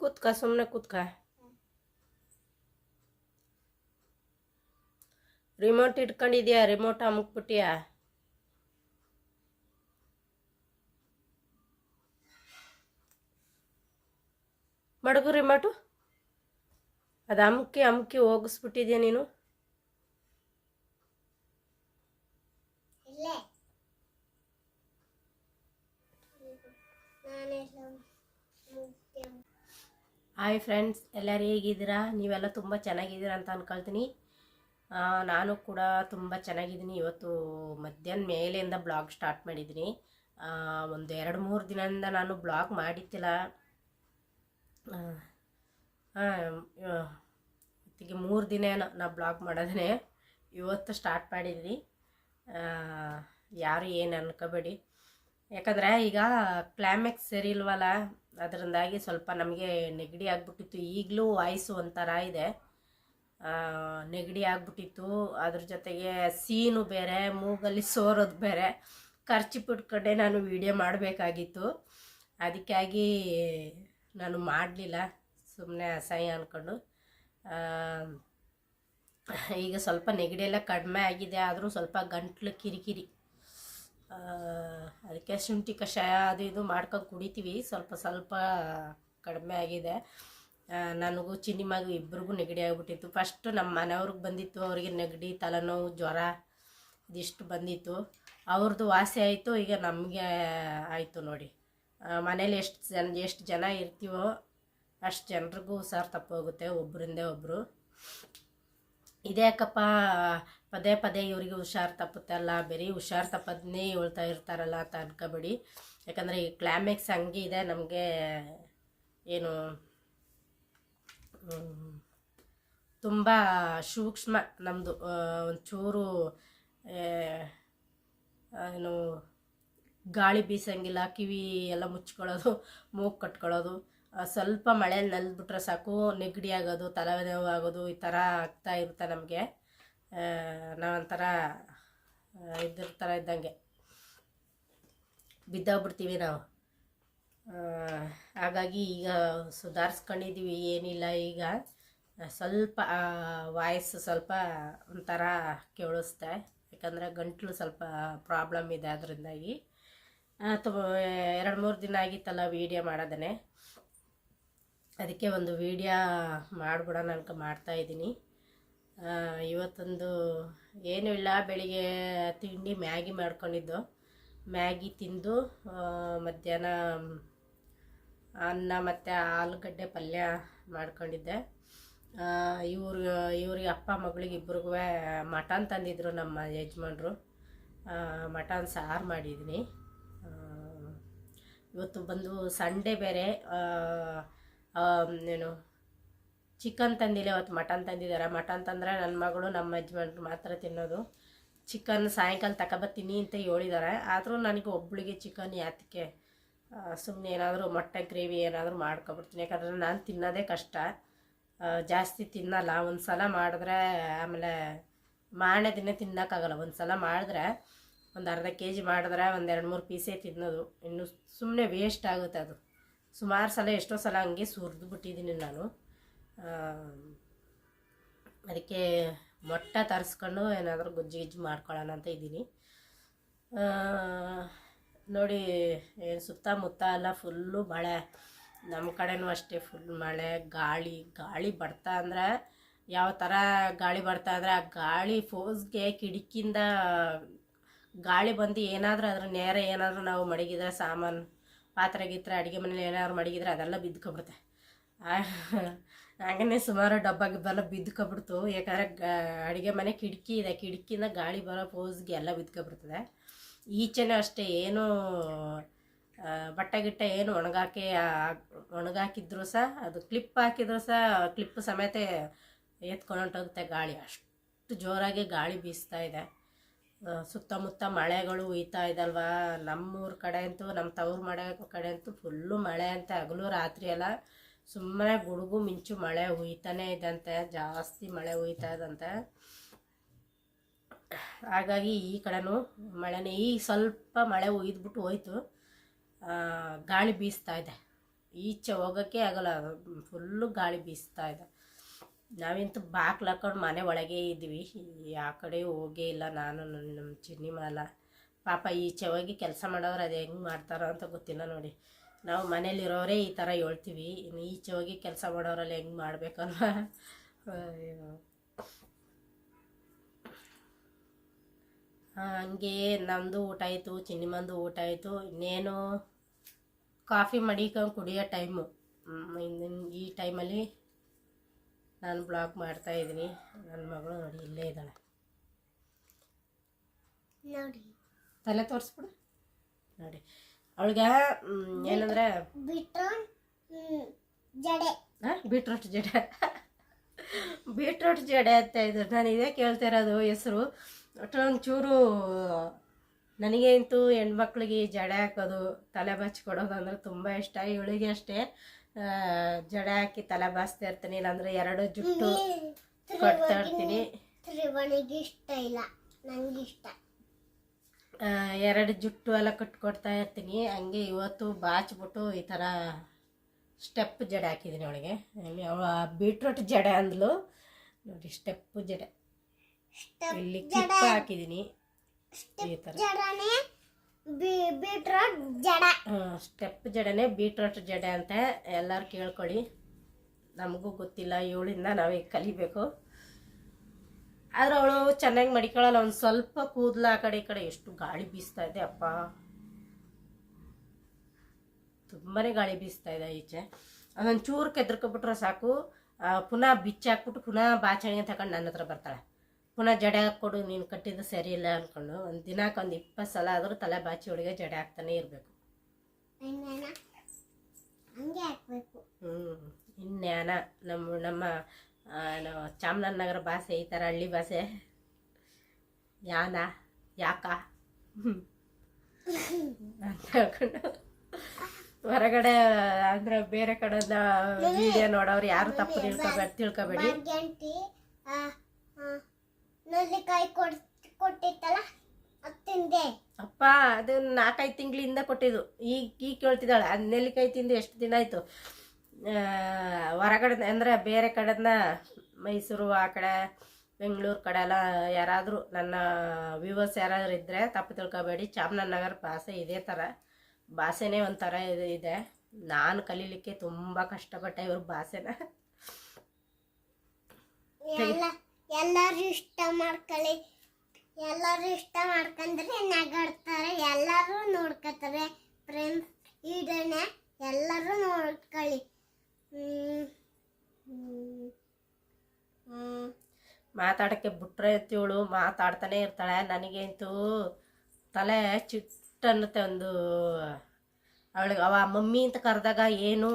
ಕೂತ್ಕ ಸುಮ್ಮನೆ ಕೂತ್ಕ. ರಿಮೋಟ್ ಇಟ್ಕೊಂಡಿದ್ಯಾ? ರಿಮೋಟ್ ಅಮುಕ್ಬಿಟ್ಟಿಯಾ? ಮಡಗು ರಿಮೋಟು ಅದು ಅಮುಕಿ ಅಮುಕಿ ಹೋಗಿಸ್ಬಿಟ್ಟಿದ್ಯಾ ನೀನು? ಹಾಯ್ ಫ್ರೆಂಡ್ಸ್ ಎಲ್ಲರೂ ಹೇಗಿದ್ದೀರಾ? ನೀವೆಲ್ಲ ತುಂಬ ಚೆನ್ನಾಗಿದ್ದೀರಾ ಅಂತ ಅಂದ್ಕೊಳ್ತೀನಿ ನಾನು ಕೂಡ ತುಂಬ ಚೆನ್ನಾಗಿದ್ದೀನಿ. ಇವತ್ತು ಮಧ್ಯಾಹ್ನ ಮೇಲೆಯಿಂದ ಬ್ಲಾಗ್ ಸ್ಟಾರ್ಟ್ ಮಾಡಿದ್ದೀನಿ. ಒಂದು ಎರಡು ಮೂರು ದಿನದಿಂದ ನಾನು ಬ್ಲಾಗ್ ಆ, ಇವತ್ತಿಗೆ ಮೂರು ದಿನ ನಾ ಬ್ಲಾಗ್ ಮಾಡೋದೇ ಇವತ್ತು ಸ್ಟಾರ್ಟ್ ಮಾಡಿದ್ದೀನಿ. ಯಾರು ಏನು ಅನ್ಕೋಬೇಡಿ. ಯಾಕಂದರೆ ಈಗ ಕ್ಲೈಮ್ಯಾಕ್ಸ್ ಸರಿ ಇಲ್ವಲ್ಲ, ಅದರಿಂದಾಗಿ ಸ್ವಲ್ಪ ನಮಗೆ ನೆಗಡಿ ಆಗಿಬಿಟ್ಟಿತ್ತು. ಈಗಲೂ ವಾಯ್ಸು ಒಂಥರ ಇದೆ. ನೆಗಡಿ ಆಗಿಬಿಟ್ಟಿತ್ತು. ಅದ್ರ ಜೊತೆಗೆ ಸೀನು ಬೇರೆ, ಮೂಗಲ್ಲಿ ಸೋರೋದು ಬೇರೆ. ಖರ್ಚು ಬಿಟ್ಕೊಂಡೆ ನಾನು ವಿಡಿಯೋ ಮಾಡಬೇಕಾಗಿತ್ತು. ಅದಕ್ಕಾಗಿ ನಾನು ಮಾಡಲಿಲ್ಲ. ಸುಮ್ಮನೆ ಅಸಹ್ಯ ಅಂದ್ಕೊಂಡು ಈಗ ಸ್ವಲ್ಪ ನೆಗಡಿ ಎಲ್ಲ ಕಡಿಮೆ ಆಗಿದೆ. ಆದರೂ ಸ್ವಲ್ಪ ಗಂಟ್ಲು ಕಿರಿಕಿರಿ. ಅದಕ್ಕೆ ಶುಂಠಿ ಕಷಾಯ ಅದು ಇದು ಮಾಡ್ಕೊಂಡು ಕುಡಿತೀವಿ. ಸ್ವಲ್ಪ ಸ್ವಲ್ಪ ಕಡಿಮೆ ಆಗಿದೆ. ನನಗೂ ಚಿನ್ನಿ ಮಗು ಇಬ್ಬರಿಗೂ ನೆಗಡಿ ಆಗಿಬಿಟ್ಟಿತ್ತು. ಫಸ್ಟು ನಮ್ಮ ಮನೆಯವ್ರಿಗೆ ಬಂದಿತ್ತು. ಅವರಿಗೆ ನೆಗಡಿ, ತಲೆನೋವು, ಜ್ವರ ಇದಿಷ್ಟು ಬಂದಿತ್ತು. ಅವ್ರದ್ದು ವಾಸಿ ಆಯಿತು. ಈಗ ನಮಗೆ ಆಯಿತು ನೋಡಿ. ಮನೇಲಿ ಎಷ್ಟು ಜನ ಎಷ್ಟು ಜನ ಇರ್ತೀವೋ ಅಷ್ಟು ಜನರಿಗೂ ಹುಷಾರು ತಪ್ಪೋಗುತ್ತೆ. ಒಬ್ಬರಿಂದ ಒಬ್ಬರು ಇದ್ಯಾಕಪ್ಪ ಪದೇ ಪದೇ ಇವರಿಗೆ ಹುಷಾರು ತಪ್ಪುತ್ತಲ್ಲ, ಬರೀ ಹುಷಾರು ತಪ್ಪದನ್ನೇ ಹೇಳ್ತಾ ಇರ್ತಾರಲ್ಲ ಅಂತ ಅನ್ಕೋಬೇಡಿ. ಯಾಕಂದರೆ ಈ ಕ್ಲೈಮ್ಯಾಕ್ಸ್ ಹಂಗೆ ಇದೆ, ನಮಗೆ ಏನು ತುಂಬ ಸೂಕ್ಷ್ಮ ನಮ್ಮದು ಒಂಚೂರು ಏನು, ಗಾಳಿ ಬೀಸಂಗಿಲ್ಲ, ಕಿವಿ ಎಲ್ಲ ಮುಚ್ಕೊಳ್ಳೋದು, ಮೂಗು ಕಟ್ಕೊಳ್ಳೋದು ಸ್ವಲ್ಪ ಮಳೆಯಲ್ಲಿ ನಲ್ಬಿಟ್ರೆ ಸಾಕು, ನೆಗಡಿ ಆಗೋದು ತಲೆನೋವು ಆಗೋದು ಈ ಥರ ಆಗ್ತಾ ಇರುತ್ತೆ ನಮಗೆ. ನಾವೊಂಥರ ಇದ್ರ ಥರ ಇದ್ದಂಗೆ. ಬಿದ್ದೋಗ್ಬಿಡ್ತೀವಿ ನಾವು. ಹಾಗಾಗಿ ಈಗ ಸುಧಾರಿಸ್ಕೊಂಡಿದ್ದೀವಿ, ಏನಿಲ್ಲ ಈಗ. ಸ್ವಲ್ಪ ವಾಯ್ಸ್ ಸ್ವಲ್ಪ ಒಂಥರ ಕೇಳಿಸ್ತೆ. ಯಾಕಂದರೆ ಗಂಟ್ಲು ಸ್ವಲ್ಪ ಪ್ರಾಬ್ಲಮ್ ಇದೆ ಅದರಿಂದಾಗಿ. ಅಥವಾ ಎರಡು ಮೂರು ದಿನ ಆಗಿತ್ತಲ್ಲ ವೀಡಿಯೋ ಮಾಡೋದೇ ಅದಕ್ಕೆ ಒಂದು ವೀಡಿಯೋ ಮಾಡಿಬಿಡೋಣ ಅನ್ಕೊ ಮಾಡ್ತಾಯಿದ್ದೀನಿ ಇವತ್ತೊಂದು ಏನೂ ಇಲ್ಲ, ಬೆಳಿಗ್ಗೆ ತಿಂಡಿ ಮ್ಯಾಗಿ ಮಾಡ್ಕೊಂಡಿದ್ದು. ಮ್ಯಾಗಿ ತಿಂದು ಮಧ್ಯಾಹ್ನ, ಅನ್ನ ಮತ್ತು ಆಲೂಗಡ್ಡೆ ಪಲ್ಯ ಮಾಡ್ಕೊಂಡಿದ್ದೆ. ಇವ್ರ, ಇವ್ರಿಗೆ ಅಪ್ಪ ಮಗಳಿಗೆ ಇಬ್ರಿಗೂ ಮಟನ್ ತಂದಿದ್ರು ನಮ್ಮ ಯಜಮಾನ್ರು. ಮಟನ್ ಸಾರು ಮಾಡಿದ್ದೀನಿ. ಇವತ್ತು ಬಂದು ಸಂಡೇ ಬೇರೆ. ಏನು ಚಿಕನ್ ತಂದಿಲ್ಲ, ಇವತ್ತು ಮಟನ್ ತಂದಿದ್ದಾರೆ. ಮಟನ್ ತಂದರೆ ನನ್ನ ಮಗಳು, ನಮ್ಮ ಯಜಮಾನ್ರು ಮಾತ್ರ ತಿನ್ನೋದು. ಚಿಕನ್ ಸಾಯಂಕಾಲ ತಗೊಬತ್ತೀನಿ ಅಂತ ಹೇಳಿದ್ದಾರೆ. ಆದರೂ ನನಗೆ ಒಬ್ಬಳಿಗೆ ಚಿಕನ್ ಯಾತಕ್ಕೆ ಸುಮ್ಮನೆ ಏನಾದರೂ ಮೊಟ್ಟೆ, ಗ್ರೇವಿ ಏನಾದರೂ ಮಾಡ್ಕೊಬಿಡ್ತೀನಿ. ಯಾಕಂದರೆ ನಾನು ತಿನ್ನೋದೇ ಕಷ್ಟ. ಜಾಸ್ತಿ ತಿನ್ನಲ್ಲ. ಒಂದು ಸಲ ಮಾಡಿದ್ರೆ, ಆಮೇಲೆ ಮಾರನೇ ದಿನ ತಿನ್ನೋಕ್ಕಾಗಲ್ಲ. ಒಂದು ಸಲ ಮಾಡಿದ್ರೆ, ಒಂದು ಅರ್ಧ ಕೆ ಜಿ ಮಾಡಿದ್ರೆ ಒಂದು ಎರಡು ಮೂರು ಪೀಸೇ ತಿನ್ನೋದು. ಇನ್ನು ಸುಮ್ಮನೆ ವೇಸ್ಟ್ ಆಗುತ್ತೆ ಅದು. ಸುಮಾರು ಸಲ ಎಷ್ಟೋ ಸಲ ಹಂಗೆ ಸುರಿದು ಬಿಟ್ಟಿದ್ದೀನಿ ನಾನು. ಅದಕ್ಕೆ ಮೊಟ್ಟೆ ತರಿಸ್ಕೊಂಡು ಏನಾದರೂ ಗೊಜ್ಜು ಗಿಜ್ಜು ಮಾಡ್ಕೊಳ್ಳೋಣ ಅಂತ ಇದ್ದೀನಿ. ನೋಡಿ, ಏನು ಸುತ್ತಮುತ್ತ ಎಲ್ಲ ಫುಲ್ಲು ಮಳೆ. ನಮ್ಮ ಕಡೆನೂ ಅಷ್ಟೇ ಫುಲ್ ಮಳೆ, ಗಾಳಿ ಗಾಳಿ ಬರ್ತಾ ಅಂದರೆ ಯಾವ ಥರ ಗಾಳಿ ಬರ್ತಾ ಅಂದರೆ ಆ ಗಾಳಿ ಫೋಸ್ಗೆ ಕಿಟಕಿಯಿಂದ ಗಾಳಿ ಬಂದು ಏನಾದರೂ ಅದ್ರ ನೇರ ಏನಾದರೂ ನಾವು ಮಡಗಿದ್ರೆ, ಸಾಮಾನು ಪಾತ್ರೆ ಗೀತ್ರೆ ಅಡುಗೆ ಮನೇಲಿ ಏನಾದ್ರು ಮಡಗಿದ್ರೆ ಅದೆಲ್ಲ ಬಿದ್ಕೊಬಿಡುತ್ತೆ ಹಾಗೇ ಸುಮಾರು ಡಬ್ಬ ಗಿಬ್ಬೆಲ್ಲ ಬಿದ್ಕೊಬಿಡ್ತು ಯಾಕಂದರೆ ಅಡುಗೆ ಮನೆ ಕಿಟಕಿ ಇದೆ. ಕಿಟಕಿಯಿಂದ ಗಾಳಿ ಬರೋ ಪೋಸ್ಗೆ ಎಲ್ಲ ಬಿದ್ಕೊಬಿಡ್ತದೆ ಈಚೆನೂ ಅಷ್ಟೇ ಏನು ಬಟ್ಟೆ ಗಿಟ್ಟೆ ಏನು ಒಣಗಾಕಿ ಒಣಗಾಕಿದ್ರು ಸಹ, ಅದು ಕ್ಲಿಪ್ ಹಾಕಿದ್ರು ಸಹ, ಕ್ಲಿಪ್ ಸಮೇತ ಎತ್ಕೊಂಡೋಗುತ್ತೆ ಗಾಳಿ. ಅಷ್ಟು ಜೋರಾಗಿ ಗಾಳಿ ಬೀಸ್ತಾ ಇದೆ. ಸುತ್ತಮುತ್ತ ಮಳೆಗಳು ಉಯ್ತಾ ಇದಲ್ವಾ? ನಮ್ಮೂರ ಕಡೆ ಅಂತೂ ನಮ್ಮ ತವ್ರ ಮಳೆ ಕಡೆ ಅಂತೂ ಫುಲ್ಲು ಮಳೆ ಅಂತ. ಹಗಲು ರಾತ್ರಿ ಎಲ್ಲ ಸುಮ್ಮನೆ ಗುಡುಗು ಮಿಂಚು ಮಳೆ ಹುಯ್ತಾನೆ ಇದ್ದಂತೆ, ಜಾಸ್ತಿ ಮಳೆ ಹುಯ್ತಾ ಇದ್ದಂತೆ. ಹಾಗಾಗಿ ಈ ಕಡೆನೂ ಮಳೆನೇ ಈಗ ಸ್ವಲ್ಪ ಮಳೆ ಹುಯ್ದ್ಬಿಟ್ಟು ಹೋಯ್ತು. ಗಾಳಿ ಬೀಸ್ತಾ ಇದೆ. ಈಚೆ ಹೋಗೋಕ್ಕೆ ಆಗಲ್ಲ, ಫುಲ್ಲು ಗಾಳಿ ಬೀಸ್ತಾ ಇದೆ. ನಾವಿಂತೂ ಬಾಕ್ಲು ಹಾಕೊಂಡು ಮನೆ ಒಳಗೆ ಇದ್ವಿ ಆ ಕಡೆ ಹೋಗೇ ಇಲ್ಲ ನಾನು ನಮ್ಮ ಚಿನ್ನಿ ಮಾಲ. ಪಾಪ ಈಚೆ ಹೋಗಿ ಕೆಲಸ ಮಾಡೋರು ಅದು ಹೆಂಗೆ ಮಾಡ್ತಾರೋ ಅಂತ ಗೊತ್ತಿಲ್ಲ ನೋಡಿ. ನಾವು ಮನೇಲಿರೋರೇ ಈ ಥರ ಹೇಳ್ತೀವಿ. ಇನ್ನು ಈಚೆ ಹೋಗಿ ಕೆಲಸ ಮಾಡೋರಲ್ಲಿ ಹೆಂಗೆ ಮಾಡ್ಬೇಕಲ್ವ? ಹಂಗೆ ನಮ್ಮದು ಊಟ ಆಯಿತು ಚಿನ್ನಿಮಂದು ಊಟ ಆಯಿತು. ಇನ್ನೇನು ಕಾಫಿ ಮಡಿಕೊಂಡು ಕುಡಿಯೋ ಟೈಮು. ಇನ್ನ ಈ ಟೈಮಲ್ಲಿ ನಾನು ಬ್ಲಾಗ್ ಮಾಡ್ತಾ ಇದ್ದೀನಿ. ನನ್ನ ಮಗಳು ನೋಡಿ ಇಲ್ಲೇ ಇದ್ದಾಳೆ. ನೋಡಿ. ತಲೆ ತೋರಿಸ್ಬಿಡು. ನೋಡಿ. ಅವಳಿಗೆ ಏನಂದರೆ ಜಡೆ. ಬೀಟ್ರೋಟ್ ಜಡೆ. ಬೀಟ್ರೋಟ್ ಜಡೆ ಅಂತ ಇದ್ರು. ನಾನು ಇದೇ ಕೇಳ್ತಾ ಇರೋದು ಹೆಸರು. ಒಂಚೂರು ನನಗೆ ಅಂತೂ ಹೆಣ್ಮಕ್ಳಿಗೆ ಜಡೆ ಹಾಕೋದು ತಲೆ ಬಚ್ಕೊಡೋದು ಅಂದರೆ ತುಂಬ ಇಷ್ಟ. ಇವಳಿಗೆ ಅಷ್ಟೇ ಜಡೆ ಹಾಕಿ ತಲೆ ಬಾಸ್ತಾ ಇರ್ತೀನಿ ಇಲ್ಲಾಂದ್ರೆ ಎರಡು ಜುಟ್ಟು ಕೊಡ್ತಾ ಇರ್ತೀನಿ. ಇಷ್ಟ ಇಲ್ಲ. ನಂಗೆ ಇಷ್ಟ ಆ, ಎರಡು ಜುಟ್ಟು ಎಲ್ಲ ಕಟ್ಕೊಡ್ತಾ ಇರ್ತೀನಿ. ಹಂಗೆ ಇವತ್ತು ಬಾಚ್ಬಿಟ್ಟು ಈ ಥರ ಸ್ಟೆಪ್ ಜಡೆ ಹಾಕಿದ್ದೀನಿ ಅವಳಿಗೆ. ಅವ ಬೀಟ್ರೂಟ್ ಜಡೆ ಅಂದ್ಲು. ನೋಡಿ ಸ್ಟೆಪ್ ಜಡೆ. ಇಲ್ಲಿ ಜಡ. ಕ್ಲಿಪ್ ಹಾಕಿದ್ದೀನಿ. ಈ ಥರ. ಬೀಟ್ರೋಟ್ ಜಡ. ಸ್ಟೆಪ್ ಜಡೆನೇ ಬೀಟ್ರೋಟ್ ಜಡೆ ಅಂತ ಎಲ್ಲರೂ ಕೇಳ್ಕೊಳ್ಳಿ ನಮಗೂ ಗೊತ್ತಿಲ್ಲ ಇವಳಿಂದ ನಾವೇ ಕಲಿಬೇಕು. ಆದ್ರೆ ಅವಳು ಚೆನ್ನಾಗಿ ಮಡಿಕೊಳ್ಳಲ್ಲ ಒಂದು ಸ್ವಲ್ಪ ಕೂದಲ ಆ ಕಡೆ ಈ ಕಡೆ. ಎಷ್ಟು ಗಾಳಿ ಬೀಸ್ತಾ ಇದೆ ಅಪ್ಪ. ತುಂಬಾನೇ ಗಾಳಿ ಬೀಸ್ತಾ ಇದೆ ಈಚೆ. ಅದೊಂದು ಚೂರು ಕೆದ್ರಕೊಬಿಟ್ರೆ ಸಾಕು. ಆ, ಪುನಃ ಬಿಚ್ಚಾಕ್ಬಿಟ್ಟು ಪುನಃ ಬಾಚಣಿಗೆ ತಗೊಂಡು ನನ್ನ ಹತ್ರ ಬರ್ತಾಳೆ. ಪುನಃ ಜಡೆ ಹಾಕ್ಕೊಡು ನೀನು ಕಟ್ಟಿದ್ದು ಸರಿ ಇಲ್ಲ ಅಂದ್ಕೊಂಡು ಒಂದು ದಿನಕ್ಕೆ ಒಂದು ಇಪ್ಪತ್ತು ಸಲ ಆದರೂ ತಲೆ ಬಾಚಿ ಒಳಗೆ ಜಡೆ ಹಾಕ್ತಾನೆ ಇರಬೇಕು. ಇನ್ನೇನ? ಹಂಗೆ ಹಾಕ್ಬೇಕು. ಹ್ಞೂ ಇನ್ಯಾನ ನಮ್ಮ ನಮ್ಮ ಚಾಮರಾಜನಗರ ಭಾಷೆ ಈ ಥರ ಹಳ್ಳಿ ಭಾಷೆ. ಯಾನ? ಯಾಕ? ಅಂತ ಹೇಳ್ಕೊಂಡು ಹೊರಗಡೆ ಅಂದ್ರೆ ಬೇರೆ ಕಡೆಯಿಂದ ವಿಡಿಯೋ ನೋಡೋರು ಯಾರು ತಪ್ಪು ತಿಳ್ಕೊಬೇಡಿ. ತಿಳ್ಕೊಬೇಡಿ ಅಪ್ಪ ಅದು ನಾಲ್ಕೈದು ತಿಂಗಳಿಂದ ಕೊಟ್ಟಿದ್ದು. ಈಗ ಈಗ ಕೇಳ್ತಿದ್ದಾಳೆ ಅದು ನೆಲ್ಲಿಕಾಯಿ ತಿಂದು ಎಷ್ಟು ದಿನ ಆಯಿತು? ಹೊರಗಡೆ ಅಂದರೆ ಬೇರೆ ಕಡೆನ ಮೈಸೂರು ಆ ಕಡೆ, ಬೆಂಗಳೂರು ಕಡೆ ಎಲ್ಲ ಯಾರಾದರೂ ನನ್ನ ವ್ಯೂವರ್ಸ್ ಯಾರಾದರೂ ಇದ್ದರೆ ತಪ್ಪು ತಿಳ್ಕೊಬೇಡಿ. ಚಾಮರಾಜನಗರ ಭಾಷೆ ಇದೇ ಥರ ಭಾಷೆನೇ ಒಂಥರ ಇದು ಇದೆ. ನಾನು ಕಲೀಲಿಕ್ಕೆ ತುಂಬ ಕಷ್ಟಪಟ್ಟೆ ಇವ್ರ ಭಾಷೆನ. ಎಲ್ಲ ಎಲ್ಲರೂ ಇಷ್ಟ ಮಾಡ್ಕೊಳ್ಳಿ. ಎಲ್ಲರೂ ಇಷ್ಟ ಮಾಡ್ಕೊಂಡ್ರೆ ನಗಾಡ್ತಾರೆ. ಎಲ್ಲರೂ ನೋಡ್ಕೊತಾರೆ. ಫ್ರೆಂಡ್ಸ್ ಇದನ್ನ ಎಲ್ಲರೂ ನೋಡ್ಕೊಳ್ಳಿ. ಮಾತಾಡೋಕ್ಕೆ ಬಿಟ್ರೆ ಇವಳು ಮಾತಾಡ್ತಾನೆ ಇರ್ತಾಳೆ ನನಗಂತೂ. ತಲೆ ಚಿಟ್ಟ ಅನ್ನತ್ತೆ ಒಂದು. ಅವಳಿಗೆ ಅವ ಮಮ್ಮಿ ಅಂತ ಕರೆದಾಗ ಏನು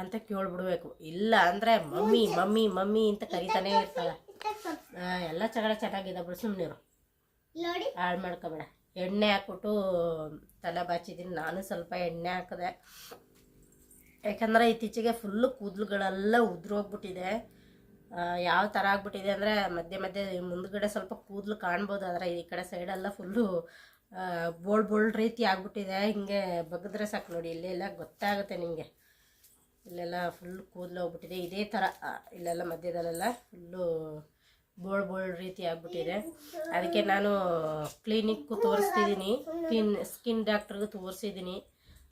ಅಂತ ಕೇಳ್ಬಿಡ್ಬೇಕು. ಇಲ್ಲ ಅಂದರೆ ಮಮ್ಮಿ ಮಮ್ಮಿ ಮಮ್ಮಿ ಅಂತ ಕರಿತಾನೆ ಇರ್ತಾಳೆ. ಎಲ್ಲ ಚಗಳ ಚೆನ್ನಾಗಿದೆ ಬಿಡು ಸುಮ್ಮನಿರು ಹಾಳು ಮಾಡ್ಕೊಬೇಡ. ಎಣ್ಣೆ ಹಾಕ್ಬಿಟ್ಟು ತಲೆ ಬಾಚಿದ್ದೀನಿ. ನಾನು ಸ್ವಲ್ಪ ಎಣ್ಣೆ ಹಾಕಿದೆ. ಯಾಕಂದರೆ ಇತ್ತೀಚೆಗೆ ಫುಲ್ಲು ಕೂದಲುಗಳೆಲ್ಲ ಉದ್ರೋಗ್ಬಿಟ್ಟಿದೆ. ಯಾವ ಥರ ಆಗ್ಬಿಟ್ಟಿದೆ ಅಂದರೆ ಮಧ್ಯೆ ಮಧ್ಯೆ ಮುಂದ್ಗಡೆ ಸ್ವಲ್ಪ ಕೂದಲು ಕಾಣ್ಬೋದು, ಆದರೆ ಈ ಕಡೆ ಸೈಡೆಲ್ಲ ಫುಲ್ಲು ಬೋಳ್ ಬೋಳ್ ರೀತಿ ಆಗ್ಬಿಟ್ಟಿದೆ. ಹಿಂಗೆ ಬಗ್ಗಿದ್ರೆ ಸಾಕು ನೋಡಿ ಇಲ್ಲೆಲ್ಲ ಗೊತ್ತಾಗುತ್ತೆ ನಿಮಗೆ ಇಲ್ಲೆಲ್ಲ ಫುಲ್ ಕೂದಲು ಹೋಗ್ಬಿಟ್ಟಿದೆ. ಇದೇ ಥರ ಇಲ್ಲೆಲ್ಲ ಮಧ್ಯದಲ್ಲೆಲ್ಲ ಫುಲ್ಲು ಬೋಳ್ ಬೋಳ್ ರೀತಿ ಆಗ್ಬಿಟ್ಟಿದೆ. ಅದಕ್ಕೆ ನಾನು ಕ್ಲಿನಿಕ್ಕು ತೋರಿಸ್ತಿದ್ದೀನಿ. ಸ್ಕಿನ್ ಸ್ಕಿನ್ ಡಾಕ್ಟ್ರಿಗೂ ತೋರಿಸಿದ್ದೀನಿ.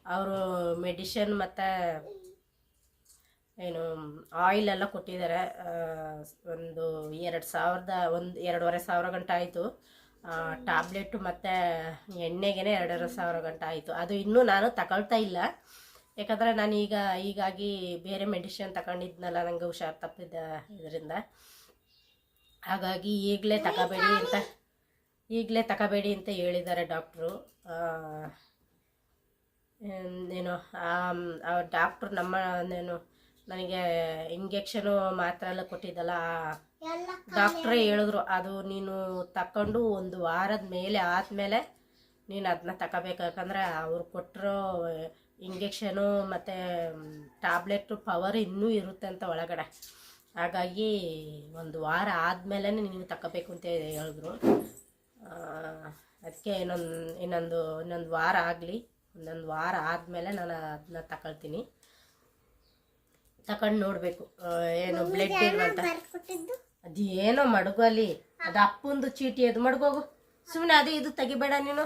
ಅವರು ಮೆಡಿಷನ್ ಮತ್ತು ಏನು ಆಯಿಲ್ ಎಲ್ಲ ಕೊಟ್ಟಿದ್ದಾರೆ. ಒಂದು ಎರಡು ಸಾವಿರದ ಒಂದು ಎರಡೂವರೆ ಸಾವಿರ ಗಂಟೆ ಆಯಿತು. ಟ್ಯಾಬ್ಲೆಟ್ ಮತ್ತು ಎಣ್ಣೆಗೇನೆ ಎರಡೂವರೆ ಸಾವಿರ ಗಂಟೆ ಆಯಿತು. ಅದು ಇನ್ನೂ ನಾನು ತಗೊಳ್ತಾ ಇಲ್ಲ. ಯಾಕಂದರೆ ನಾನು ಈಗ ಹೀಗಾಗಿ ಬೇರೆ ಮೆಡಿಷನ್ ತಗೊಂಡಿದ್ನಲ್ಲ ನನಗೆ ಹುಷಾರು ತಪ್ಪಿದ್ದ ಇದರಿಂದ. ಹಾಗಾಗಿ ಈಗಲೇ ತಗೋಬೇಡಿ ಅಂತ, ಈಗಲೇ ತಗೋಬೇಡಿ ಅಂತ ಹೇಳಿದ್ದಾರೆ ಡಾಕ್ಟ್ರು. ಏನು ಆ ಡಾಕ್ಟ್ರು ನಮ್ಮ, ಏನು, ನನಗೆ ಇಂಜೆಕ್ಷನು ಮಾತ್ರ ಎಲ್ಲ ಕೊಟ್ಟಿದ್ದಲ್ಲ ಡಾಕ್ಟ್ರೇ ಹೇಳಿದ್ರು, ಅದು ನೀನು ತಕೊಂಡು ಒಂದು ವಾರದ ಮೇಲೆ ಆದಮೇಲೆ ನೀನು ಅದನ್ನ ತಗೋಬೇಕು ಯಾಕಂದರೆ ಅವ್ರು ಕೊಟ್ಟಿರೋ ಇಂಜೆಕ್ಷನು ಮತ್ತು ಟ್ಯಾಬ್ಲೆಟು ಪವರ್ ಇನ್ನೂ ಇರುತ್ತೆ ಅಂತ ಒಳಗಡೆ. ಹಾಗಾಗಿ ಒಂದು ವಾರ ಆದಮೇಲೆ ನೀವು ತಗೋಬೇಕು ಅಂತ ಹೇಳಿದ್ರು. ಅದಕ್ಕೆ ಇನ್ನೊಂದು ಇನ್ನೊಂದು ಇನ್ನೊಂದು ವಾರ ಆಗಲಿ. ಇನ್ನೊಂದು ವಾರ ಆದಮೇಲೆ ನಾನು ಅದನ್ನ ತಗೊಳ್ತೀನಿ ತಗೊಂಡು ನೋಡಬೇಕು ಏನು ಬ್ಲಡ್ ಅದು ಏನೋ ಅದೇನೋ ಅಲ್ಲಿ ಅದು ಅಪ್ಪಂದು ಚೀಟಿ ಅದು. ಮಡಗೋಗು ಸುಮ್ಮನೆ ಅದು ಇದು ತೆಗಿಬೇಡ ನೀನು.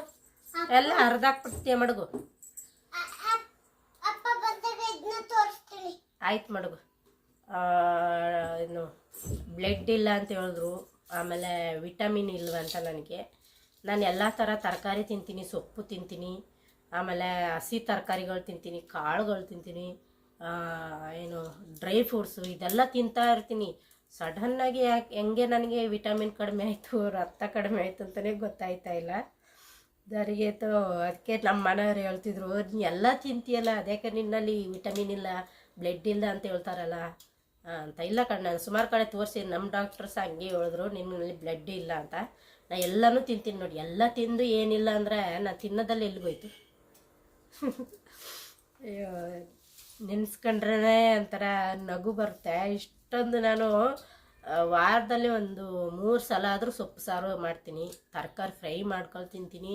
ಎಲ್ಲ ಹರಿದಾಕ್ಬಿಡ್ತೀಯ ಮಡಗು. ಆಯ್ತು ಮಡಗು. ಏನು ಬ್ಲಡ್ ಇಲ್ಲ ಅಂತ ಹೇಳಿದ್ರು. ಆಮೇಲೆ ವಿಟಮಿನ್ ಇಲ್ವಂತ ನನಗೆ. ನಾನು ಎಲ್ಲ ಥರ ತರಕಾರಿ ತಿಂತೀನಿ ಸೊಪ್ಪು ತಿಂತೀನಿ. ಆಮೇಲೆ ಹಸಿ ತರಕಾರಿಗಳು ತಿಂತೀನಿ, ಕಾಳುಗಳು ತಿಂತೀನಿ ಏನು ಡ್ರೈ ಫ್ರೂಟ್ಸು ಇದೆಲ್ಲ ತಿಂತಾ ಇರ್ತೀನಿ. ಸಡನ್ನಾಗಿ ಯಾಕೆ, ಹೆಂಗೆ ನನಗೆ ವಿಟಮಿನ್ ಕಡಿಮೆ ಆಯಿತು, ರಕ್ತ ಕಡಿಮೆ ಆಯಿತು ಅಂತಲೇ ಗೊತ್ತಾಯ್ತಾ ಇಲ್ಲ. ಜರಿಗೆ ಅದಕ್ಕೆ ನಮ್ಮ ಮನೆಯವ್ರು ಹೇಳ್ತಿದ್ರು ಎಲ್ಲ ತಿಂತೀಯಲ್ಲ, ಅದ್ಯಾಕೆ ನಿನ್ನಲ್ಲಿ ವಿಟಮಿನ್ ಇಲ್ಲ ಬ್ಲಡ್ ಇಲ್ಲ ಅಂತ ಹೇಳ್ತಾರಲ್ಲ? ಅಂತ. ಇಲ್ಲ ಕಣ್, ನಾನು ಸುಮಾರು ಕಡೆ ತೋರಿಸಿ ನಮ್ಮ ಡಾಕ್ಟರ್ಸ್ ಹಂಗೆ ಹೇಳಿದ್ರು, ನಿನ್ನಲ್ಲಿ ಬ್ಲಡ್ ಇಲ್ಲ ಅಂತ. ನಾ ಎಲ್ಲನೂ ತಿಂತೀನಿ ನೋಡಿ. ಎಲ್ಲ ತಿಂದು ಏನಿಲ್ಲ ಅಂದರೆ ನಾನು ತಿನ್ನೋದಲ್ಲಿ ಎಲ್ಲಿಗೋಯ್ತು ಅಯ್ಯೋ ನೆನೆಸ್ಕೊಂಡ್ರೇ ಒಂಥರ ನಗು ಬರುತ್ತೆ. ಇಷ್ಟೊಂದು ನಾನು ವಾರದಲ್ಲಿ ಒಂದು ಮೂರು ಸಲ ಆದರೂ ಸೊಪ್ಪು ಸಾರು ಮಾಡ್ತೀನಿ. ತರಕಾರಿ ಫ್ರೈ ಮಾಡ್ಕೊಂಡು ತಿಂತೀನಿ.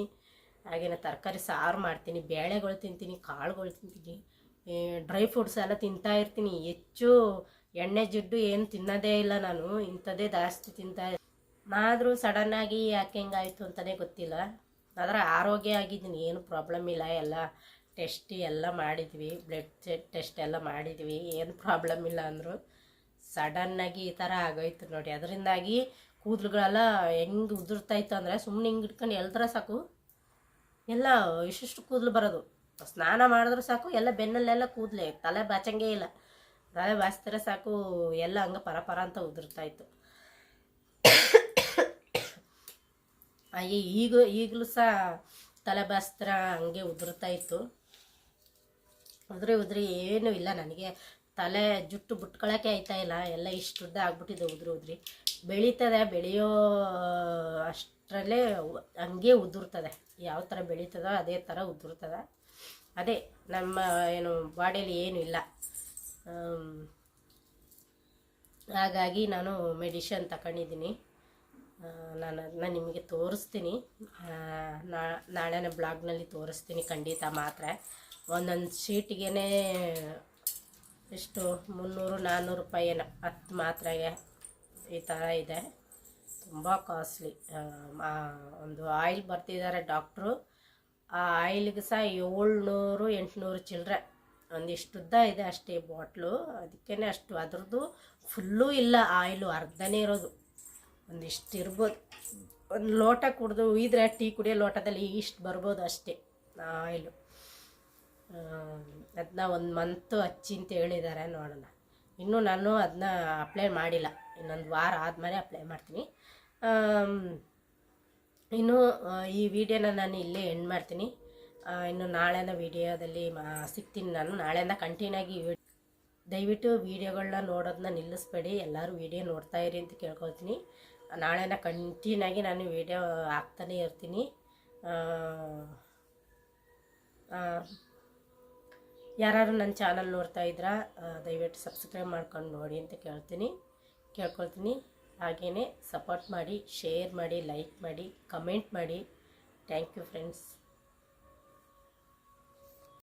ಹಾಗೇನೆ ತರಕಾರಿ ಸಾರು ಮಾಡ್ತೀನಿ. ಬೇಳೆಗಳು ತಿಂತೀನಿ, ಕಾಳುಗಳು ತಿಂತೀನಿ. ಡ್ರೈ ಫ್ರೂಟ್ಸ್ ಎಲ್ಲ ತಿಂತಾ ಇರ್ತೀನಿ. ಹೆಚ್ಚು ಎಣ್ಣೆ ಜಿಡ್ಡು ಏನು ತಿನ್ನೋದೇ ಇಲ್ಲ ನಾನು. ಇಂಥದ್ದೇ ಜಾಸ್ತಿ ತಿಂತಾ ಆದರೂ ಸಡನ್ನಾಗಿ ಯಾಕೆ ಹೆಂಗಾಯಿತು ಅಂತಲೇ ಗೊತ್ತಿಲ್ಲ. ಆದರೆ ಆರೋಗ್ಯ ಆಗಿದ್ದೀನಿ, ಏನು ಪ್ರಾಬ್ಲಮ್ ಇಲ್ಲ. ಎಲ್ಲ ಟೆಸ್ಟ್ ಎಲ್ಲ ಮಾಡಿದ್ವಿ ಬ್ಲಡ್ ಟೆಸ್ಟ್ ಎಲ್ಲ ಮಾಡಿದ್ವಿ, ಏನು ಪ್ರಾಬ್ಲಮ್ ಇಲ್ಲ ಅಂದರು. ಸಡನ್ನಾಗಿ ಈ ಥರ ಆಗೋಯ್ತು ನೋಡಿ. ಅದರಿಂದಾಗಿ ಕೂದಲುಗಳೆಲ್ಲ ಹೆಂಗೆ ಉದುರ್ತಾಯಿತ್ತು ಅಂದರೆ ಸುಮ್ಮನೆ ಹಿಂಗೆ ಇಟ್ಕೊಂಡು ಎಲ್ದ್ರೆ ಸಾಕು. ಎಲ್ಲ ಇಷ್ಟಿಷ್ಟು ಕೂದಲು ಬರೋದು. ಸ್ನಾನ ಮಾಡಿದ್ರೆ ಸಾಕು, ಎಲ್ಲ ಬೆನ್ನಲ್ಲೆಲ್ಲ ಕೂದಲೇ, ತಲೆ ಬಾಚಂಗೇ ಇಲ್ಲ. ತಲೆ ಬಾಚಿದ್ರೆ ಸಾಕು, ಎಲ್ಲ ಹಂಗೆ ಪರ ಪರ ಅಂತ ಉದುರ್ತಾಯಿತ್ತು ಹಾಗೆ ಈಗ, ಈಗಲೂ ಸಹ ತಲೆ ಬಾಸ್ತ್ರ ಹಂಗೆ ಉದುರ್ತಾ ಇತ್ತು. ಉದುರಿ ಉದುರಿ ಏನೂ ಇಲ್ಲ ನನಗೆ. ತಲೆ ಜುಟ್ಟು ಬುಟ್ಕೊಳಕ್ಕೆ ಆಯ್ತಾ ಇಲ್ಲ. ಎಲ್ಲ ಇಷ್ಟು ಉದ್ದ ಆಗ್ಬಿಟ್ಟಿದೆ ಉದುರಿ ಉದುರಿ. ಬೆಳೀತದೆ, ಬೆಳೆಯೋ ಅಷ್ಟರಲ್ಲೇ ಹಂಗೆ ಉದುರ್ತದೆ. ಯಾವ ಥರ ಬೆಳೀತದೋ ಅದೇ ಥರ ಉದುರ್ತದೆ. ಅದೇ ನಮ್ಮ ಏನು ಬಾಡಿಯಲ್ಲಿ ಏನೂ ಇಲ್ಲ. ಹಾಗಾಗಿ ನಾನು ಮೆಡಿಷನ್ ತಗೊಂಡಿದ್ದೀನಿ ನಾನು ಅದನ್ನ ನಿಮಗೆ ತೋರಿಸ್ತೀನಿ. ನಾಳೆನೇ ಬ್ಲಾಗ್ನಲ್ಲಿ ತೋರಿಸ್ತೀನಿ ಖಂಡಿತ ಮಾತ್ರ. ಒಂದೊಂದು ಶೀಟಿಗೆ ಎಷ್ಟು? ಮುನ್ನೂರು ನಾನ್ನೂರು ರೂಪಾಯಿ ಏನೋ ಹತ್ತು ಮಾತ್ರೆಗೆ ಈ ಥರ ಇದೆ. ತುಂಬ ಕಾಸ್ಟ್ಲಿ. ಒಂದು ಆಯಿಲ್ ಬರ್ತಿದ್ದಾರೆ ಡಾಕ್ಟ್ರು. ಆ ಆಯಿಲ್ಗೆ ಸಹ ಏಳ್ನೂರು, ಎಂಟುನೂರು ಚಿಲ್ಲರೆ ಒಂದಿಷ್ಟುದ್ದ ಇದೆ ಅಷ್ಟೇ ಬಾಟ್ಲು. ಅದಕ್ಕೇ ಅಷ್ಟು. ಅದ್ರದ್ದು ಫುಲ್ಲು ಇಲ್ಲ ಆಯಿಲು, ಅರ್ಧನೇ ಇರೋದು. ಒಂದಿಷ್ಟು ಇರ್ಬೋದು. ಒಂದು ಲೋಟ ಕುಡಿದು ಉಯ್ದ್ರೆ ಟೀ ಕುಡಿಯೋ ಲೋಟದಲ್ಲಿ ಇಷ್ಟು ಬರ್ಬೋದು ಅಷ್ಟೇ. ಆಯಿಲು ಅದನ್ನ ಒಂದು ಮಂತು ಹಚ್ಚಿ ಅಂತ ಹೇಳಿದ್ದಾರೆ ನೋಡೋಣ. ಇನ್ನೂ ನಾನು ಅದನ್ನ ಅಪ್ಲೈ ಮಾಡಿಲ್ಲ. ಇನ್ನೊಂದು ವಾರ ಆದಮೇಲೆ ಅಪ್ಲೈ ಮಾಡ್ತೀನಿ. ಇನ್ನು ಈ ವಿಡಿಯೋನ ನಾನು ಇಲ್ಲೇ ಎಂಡ್ ಮಾಡ್ತೀನಿ. ಇನ್ನು ನಾಳೆನ ವಿಡಿಯೋದಲ್ಲಿ ಸಿಗ್ತೀನಿ ನಾನು. ನಾಳೆಯಿಂದ ಕಂಟಿನ್ಯೂ ಆಗಿ ದಯವಿಟ್ಟು ವೀಡಿಯೋಗಳನ್ನ ನೋಡೋದನ್ನ ನಿಲ್ಲಿಸ್ಬೇಡಿ. ಎಲ್ಲರೂ ವಿಡಿಯೋ ನೋಡ್ತಾ ಇರಿ ಅಂತ ಕೇಳ್ಕೊಳ್ತೀನಿ. ನಾಳೆನ ಕಂಟಿನ್ಯೂ ಆಗಿ ನಾನು ವೀಡಿಯೋ ಹಾಕ್ತಾನೆ ಇರ್ತೀನಿ. ಯಾರು ನನ್ನ ಚಾನಲ್ ನೋಡ್ತಾ ಇದ್ರಾ ದಯವಿಟ್ಟು ಸಬ್ಸ್ಕ್ರೈಬ್ ಮಾಡ್ಕೊಂಡು ನೋಡಿ ಅಂತ ಕೇಳ್ತೀನಿ. ಕೇಳ್ಕೊಳ್ತೀನಿ. ಹಾಗೆಯೇ ಸಪೋರ್ಟ್ ಮಾಡಿ ಶೇರ್ ಮಾಡಿ ಲೈಕ್ ಮಾಡಿ ಕಮೆಂಟ್ ಮಾಡಿ. Thank you friends